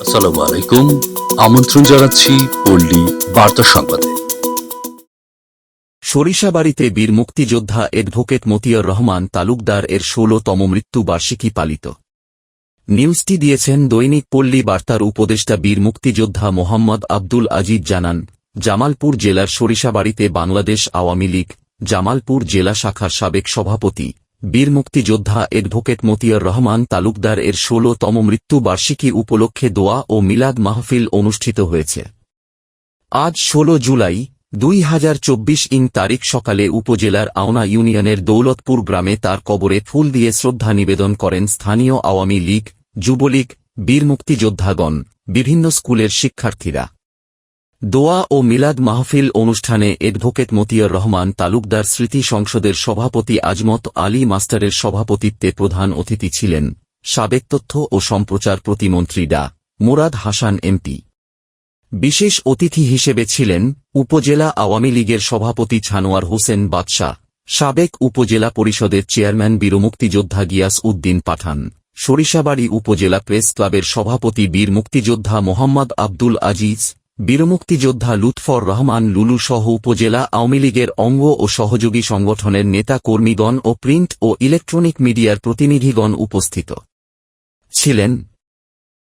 আসসালামু আলাইকুম আমন্ত্রণ জানাচ্ছি পল্লী বার্তা সংবাদে। সরিষাবাড়িতে বীর মুক্তিযোদ্ধা অ্যাডভোকেট মতিয়ার রহমান তালুকদার এর ষোলতম মৃত্যুবার্ষিকী পালিত। নিউজটি দিয়েছেন দৈনিক পল্লী বার্তার উপদেষ্টা বীর মুক্তিযোদ্ধা মোহাম্মদ আব্দুল আজিজ জানান জামালপুর জেলার সরিষাবাড়িতে বাংলাদেশ আওয়ামী লীগ জামালপুর জেলা শাখার সাবেক সভাপতি বীর মুক্তিযোদ্ধা অ্যাডভোকেট মতিয়ার রহমান তালুকদার এর ষোলতম মৃত্যুবার্ষিকী উপলক্ষে দোয়া ও মিলাদ মাহফিল অনুষ্ঠিত হয়েছে। আজ ১৬ জুলাই, দুই হাজার চব্বিশ ইং তারিখ সকালে উপজেলার আওনা ইউনিয়নের দৌলতপুর গ্রামে তার কবরে ফুল দিয়ে শ্রদ্ধা নিবেদন করেন স্থানীয় আওয়ামী লীগ, যুবলীগ, বীর মুক্তিযোদ্ধাগণ, বিভিন্ন স্কুলের শিক্ষার্থীরা। দোয়া ও মিলাদ মাহফিল অনুষ্ঠানে এডভোকেট মতিয়ার রহমান, তালুকদার স্মৃতি সংসদের সভাপতি আজমত আলী মাস্টারের সভাপতিত্বে প্রধান অতিথি ছিলেন সাবেক তথ্য ও সম্প্রচার প্রতিমন্ত্রী ডা. মুরাদ হাসান, এমপি। বিশেষ অতিথি হিসেবে ছিলেন উপজেলা আওয়ামী লীগের সভাপতি ছানোয়ার হোসেন বাদশাহ, সাবেক উপজেলা পরিষদের চেয়ারম্যান বীরমুক্তিযোদ্ধা গিয়াস উদ্দিন পাঠান, সরিষাবাড়ি উপজেলা প্রেস ক্লাবের সভাপতি বীর মুক্তিযোদ্ধা মোহাম্মদ আব্দুল আজিজ বীরমুক্তিযোদ্ধা লুৎফর রহমান লুলু সহ উপজেলা আওয়ামী লীগের অঙ্গ ও সহযোগী সংগঠনের নেতা কর্মীগণ ও প্রিন্ট ও ইলেকট্রনিক মিডিয়ার প্রতিনিধিগণ উপস্থিত ছিলেন।